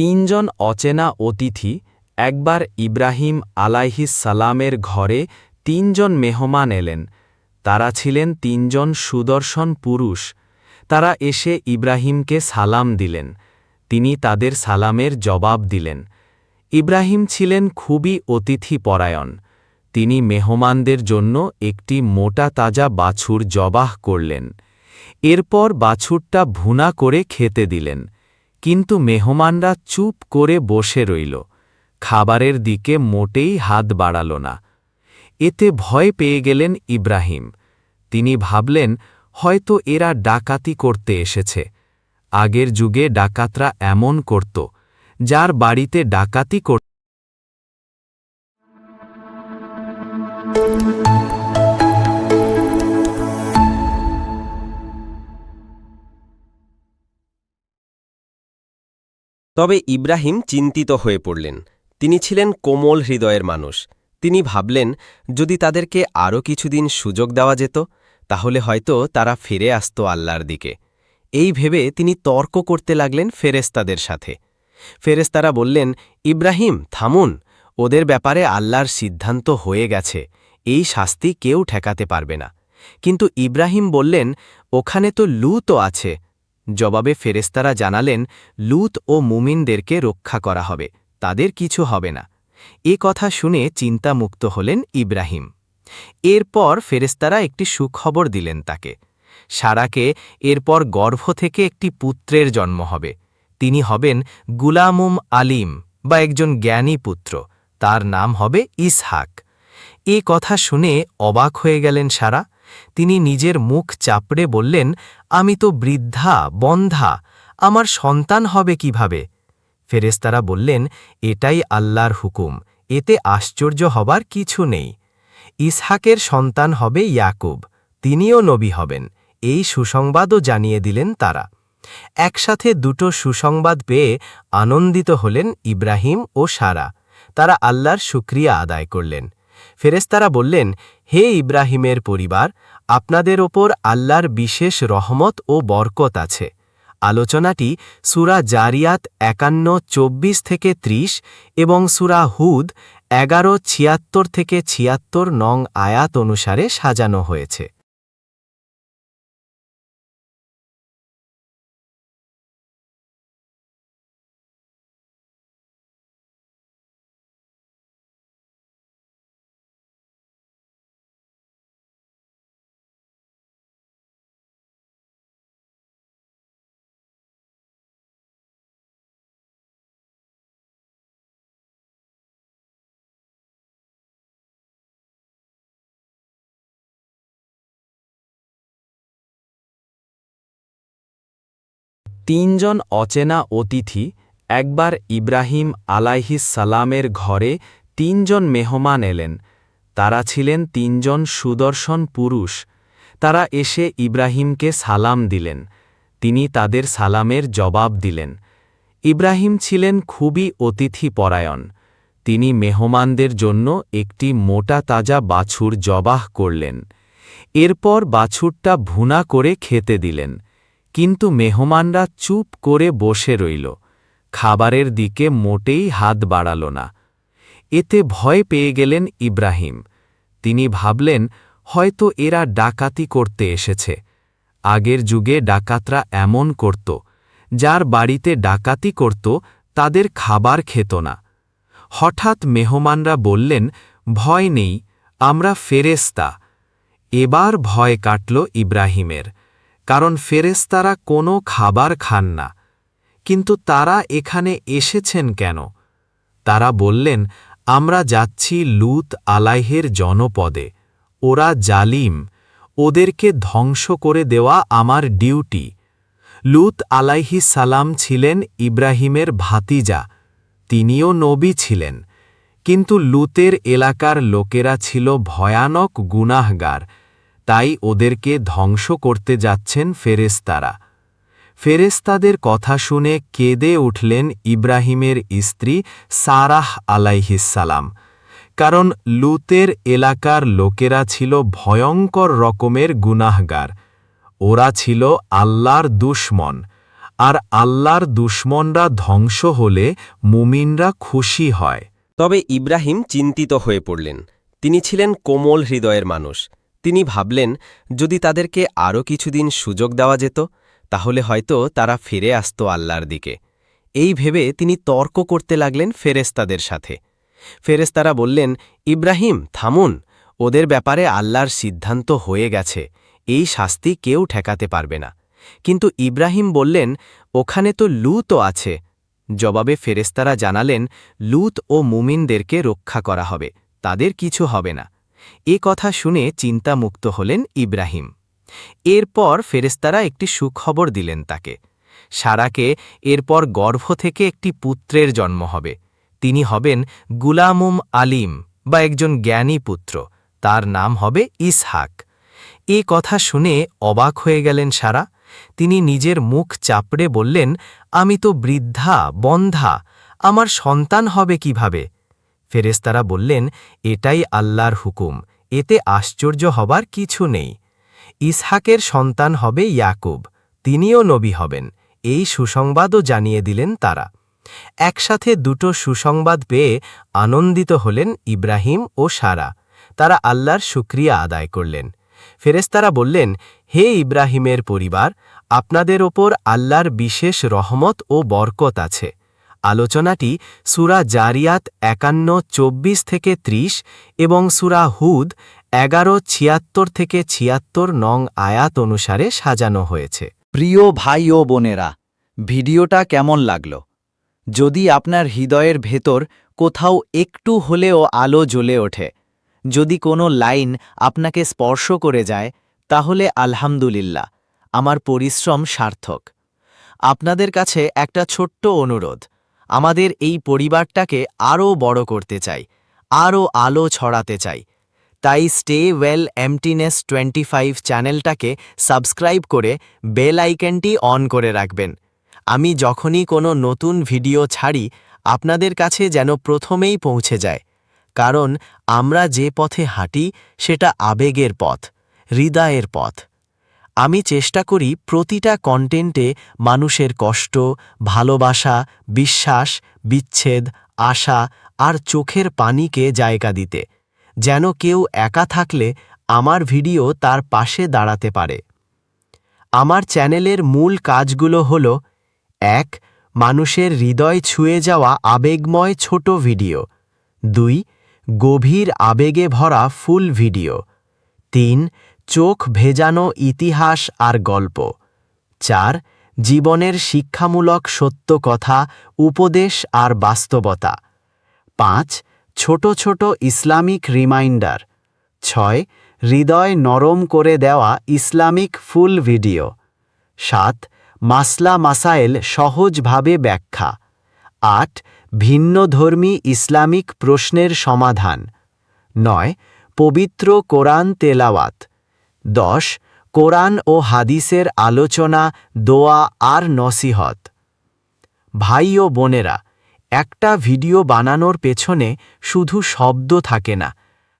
তিনজন অচেনা অতিথি, একবার ইব্রাহিম আলাইহিস সালামের ঘরে তিনজন মেহমান এলেন। তারা ছিলেন তিনজন সুদর্শন পুরুষ। তারা এসে ইব্রাহিমকে সালাম দিলেন। তিনি তাদের সালামের জবাব দিলেন, ইব্রাহিম ছিলেন খুবই অতিথিপরায়ণ। তিনি মেহমানদের জন্য একটি মোটা তাজা বাছুর জবাহ করলেন। এরপর বাছুরটা ভুনা করে খেতে দিলেন। কিন্তু মেহমানরা চুপ করে বসে রইল। খাবারের দিকে মোটেই হাত বাড়াল না। এতে ভয় পেয়ে গেলেন ইব্রাহিম। তিনি ভাবলেন, হয়তো এরা ডাকাতি করতে এসেছে। আগের যুগে ডাকাতরা এমন করত, যার বাড়িতে ডাকাতি করত তবে ইব্রাহিম চিন্তিত হয়ে পড়লেন। তিনি ছিলেন কোমল হৃদয়ের মানুষ। তিনি ভাবলেন, যদি তাদেরকে আরও কিছুদিন সুযোগ দেওয়া যেত, তাহলে হয়তো তারা ফিরে আসত আল্লাহর দিকে। এই ভেবে তিনি তর্ক করতে লাগলেন ফেরেস্তাদের সাথে। ফেরেস্তারা বললেন, ইব্রাহিম, থামুন। ওদের ব্যাপারে আল্লাহর সিদ্ধান্ত হয়ে গেছে। এই শাস্তি কেউ ঠেকাতে পারবে না। কিন্তু ইব্রাহিম বললেন, ওখানে তো লুতও আছে। জবাবে ফেরেস্তারা জানালেন, লুত ও মুমিনদেরকে রক্ষা করা হবে, তাদের কিছু হবে না। এ কথা শুনে চিন্তামুক্ত হলেন ইব্রাহিম। এরপর ফেরেস্তারা একটি সুখবর দিলেন তাকে। সারাকে এরপর গর্ভ থেকে একটি পুত্রের জন্ম হবে। তিনি হবেন গুলামুম আলিম বা একজন জ্ঞানী পুত্র। তার নাম হবে ইসহাক। এ কথা শুনে অবাক হয়ে গেলেন সারা। তিনি নিজের মুখ চাপড়ে বললেন, আমি তো বৃদ্ধা, বন্ধা, আমার সন্তান হবে কীভাবে? ফেরেস্তারা বললেন, এটাই আল্লাহর হুকুম, এতে আশ্চর্য হবার কিছু নেই। ইসহাকের সন্তান হবে ইয়াকুব, তিনিও নবী হবেন, এই সুসংবাদও জানিয়ে দিলেন তারা। একসাথে দুটো সুসংবাদ পেয়ে আনন্দিত হলেন ইব্রাহিম ও সারা। তারা আল্লাহর শুক্রিয়া আদায় করলেন। ফেরেস্তারা বললেন, হে ইব্রাহিমের পরিবার, আপনাদের ওপর আল্লাহর বিশেষ রহমত ও বরকত আছে। আলোচনাটি সুরা জারিয়াত একান্ন, চব্বিশ থেকে ত্রিশ এবং সুরা হুদ এগারো, ছিয়াত্তর থেকে ছিয়াত্তর নং আয়াত অনুসারে সাজানো হয়েছে। তিনজন অচেনা অতিথি, একবার ইব্রাহিম সালামের ঘরে তিনজন মেহমান এলেন। তারা ছিলেন তিনজন সুদর্শন পুরুষ। তারা এসে ইব্রাহিমকে সালাম দিলেন। তিনি তাদের সালামের জবাব দিলেন, ইব্রাহিম ছিলেন খুবই অতিথিপরায়ণ। তিনি মেহমানদের জন্য একটি মোটা তাজা বাছুর জবাহ করলেন। এরপর বাছুরটা ভুনা করে খেতে দিলেন। কিন্তু মেহমানরা চুপ করে বসে রইল। খাবারের দিকে মোটেই হাত বাড়াল না। এতে ভয় পেয়ে গেলেন ইব্রাহিম। তিনি ভাবলেন, হয়তো এরা ডাকাতি করতে এসেছে। আগের যুগে ডাকাতরা এমন করত, যার বাড়িতে ডাকাতি করত, তাদের খাবার খেত না। হঠাৎ মেহমানরা বললেন, ভয় নেই, আমরা ফেরেস্তা এবার ভয় কাটল ইব্রাহিমের। কারণ ফেরেস্তারা কোনো খাবার খান না। কিন্তু তারা এখানে এসেছেন কেন? তারা বললেন, আমরা যাচ্ছি লুত আলাইহের জনপদে। ওরা জালিম। ওদেরকে ধ্বংস করে দেওয়া আমার ডিউটি। লুত আলাইহি সালাম ছিলেন ইব্রাহিমের ভাতিজা। তিনিও নবী ছিলেন। কিন্তু লুতের এলাকার লোকেরা ছিল ভয়ানক গুনাহগার। তাই ওদেরকে ধ্বংস করতে যাচ্ছেন ফেরেস্তারা ফেরেস্তাদের কথা শুনে কেঁদে উঠলেন ইব্রাহিমের স্ত্রী সারাহ আলাইহিসালাম কারণ লুতের এলাকার লোকেরা ছিল ভয়ঙ্কর রকমের গুনাহগার। ওরা ছিল আল্লাহর দুশ্মন, আর আল্লাহর দুশ্মনরা ধ্বংস হলে মুমিনরা খুশি হয়। তবে ইব্রাহিম চিন্তিত হয়ে পড়লেন। তিনি ছিলেন কোমল হৃদয়ের মানুষ। তিনি ভাবলেন, যদি তাদেরকে আরও কিছুদিন সুযোগ দেওয়া যেত, তাহলে হয়তো তারা ফিরে আসত আল্লাহর দিকে। এই ভেবে তিনি তর্ক করতে লাগলেন ফেরেস্তাদের সাথে। ফেরেস্তারা বললেন, ইব্রাহিম, থামুন। ওদের ব্যাপারে আল্লাহর সিদ্ধান্ত হয়ে গেছে। এই শাস্তি কেউ ঠেকাতে পারবে না। কিন্তু ইব্রাহিম বললেন, ওখানে তো লুতও আছে। জবাবে ফেরেস্তারা জানালেন, লুত ও মুমিনদেরকে রক্ষা করা হবে। তাদের কিছু হবে না। এ কথা শুনে চিন্তামুক্ত হলেন ইব্রাহিম। এরপর ফেরেস্তারা একটি সুখবর দিলেন তাকে। সারাকে এরপর গর্ভ থেকে একটি পুত্রের জন্ম হবে। তিনি হবেন গুলামুম আলিম বা একজন জ্ঞানী পুত্র। তার নাম হবে ইসহাক। এ কথা শুনে অবাক হয়ে গেলেন সারা। তিনি নিজের মুখ চাপড়ে বললেন, আমি তো বৃদ্ধা, বন্ধা, আমার সন্তান হবে কীভাবে? ফেরেস্তারা বললেন, এটাই আল্লাহর হুকুম। এতে আশ্চর্য হবার কিছু নেই। ইসহাকের সন্তান হবে ইয়াকুব, তিনিও নবী হবেন। এই সুসংবাদও জানিয়ে দিলেন তারা। একসাথে দুটো সুসংবাদ পেয়ে আনন্দিত হলেন ইব্রাহিম ও সারা। তারা আল্লাহর শুক্রিয়া আদায় করলেন। ফেরেস্তারা বললেন, হে ইব্রাহিমের পরিবার, আপনাদের ওপর আল্লাহর বিশেষ রহমত ও বরকত আছে। আলোচনাটি সুরা জারিয়াত একান্ন, চব্বিশ থেকে ত্রিশ এবং সুরা হুদ এগারো, ছিয়াত্তর থেকে ছিয়াত্তর নং আয়াত অনুসারে সাজানো হয়েছে। প্রিয় ভাই ও বোনেরা, ভিডিওটা কেমন লাগল? যদি আপনার হৃদয়ের ভেতর কোথাও একটু হলেও আলো জ্বলে ওঠে, যদি কোনো লাইন আপনাকে স্পর্শ করে যায়, তাহলে আলহামদুলিল্লাহ, আমার পরিশ্রম সার্থক। আপনাদের কাছে একটা ছোট্ট অনুরোধ আমাদের এই পরিবারটাকে আরও বড় করতে চাই, আরও আলো ছড়াতে চাই। তাই stay well emptiness twenty five চ্যানেলটাকে সাবস্ক্রাইব করে বেল আইকনটি অন করে রাখবেন। আমি যখনই কোনো নতুন ভিডিও ছাড়ি, আপনাদের কাছে যেন প্রথমেই পৌঁছে যায়। কারণ আমরা যে পথে হাঁটি, সেটা আবেগের পথ, হৃদয়ের পথ। আমি চেষ্টা করি প্রতিটা কন্টেন্টে মানুষের কষ্ট, ভালোবাসা, বিশ্বাস, বিচ্ছেদ, আশা আর চোখের পানিকে জায়গা দিতে, যেন কেউ একা থাকলে আমার ভিডিও তার পাশে দাঁড়াতে পারে। আমার চ্যানেলের মূল কাজগুলো হল, এক, মানুষের হৃদয় ছুঁয়ে যাওয়া আবেগময় ছোট ভিডিও। দুই, গভীর আবেগে ভরা ফুল ভিডিও। তিন চোখ ভেজানো ইতিহাস আর গল্প। চার, জীবনের শিক্ষামূলক সত্য কথা, উপদেশ আর বাস্তবতা। পাঁচ, ছোট ছোট ইসলামিক রিমাইন্ডার। ছয়, হৃদয় নরম করে দেওয়া ইসলামিক ফুল ভিডিও। সাত, মাসলা মাসাইল সহজভাবে ব্যাখ্যা। আট ভিন্নধর্মী ইসলামিক প্রশ্নের সমাধান। নয়, পবিত্র কোরআন তেলাওয়াত। দশ, কোরআন ও হাদিসের আলোচনা, দোয়া আর নসিহত। ভাই ও বোনেরা, একটা ভিডিও বানানোর পেছনে শুধু শব্দ থাকে না,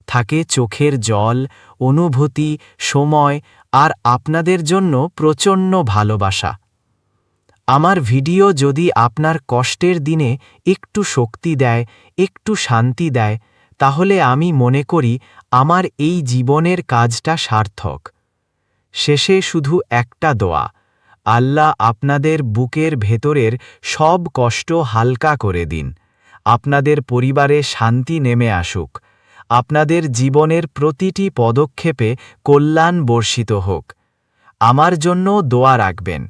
থাকে চোখের জল, অনুভূতি, সময় আর আপনাদের জন্য প্রচণ্ড ভালোবাসা। আমার ভিডিও যদি আপনার কষ্টের দিনে একটু শক্তি দেয়, একটু শান্তি দেয় তাহলে আমি মনে করি আমার এই জীবনের কাজটা সার্থক। শেষে শুধু একটা দোয়া, আল্লাহ আপনাদের বুকের ভেতরের সব কষ্ট হালকা করে দিন। আপনাদের পরিবারে শান্তি নেমে আসুক। আপনাদের জীবনের প্রতিটি পদক্ষেপে কল্যাণ বর্ষিত হোক। আমার জন্য দোয়া রাখবেন।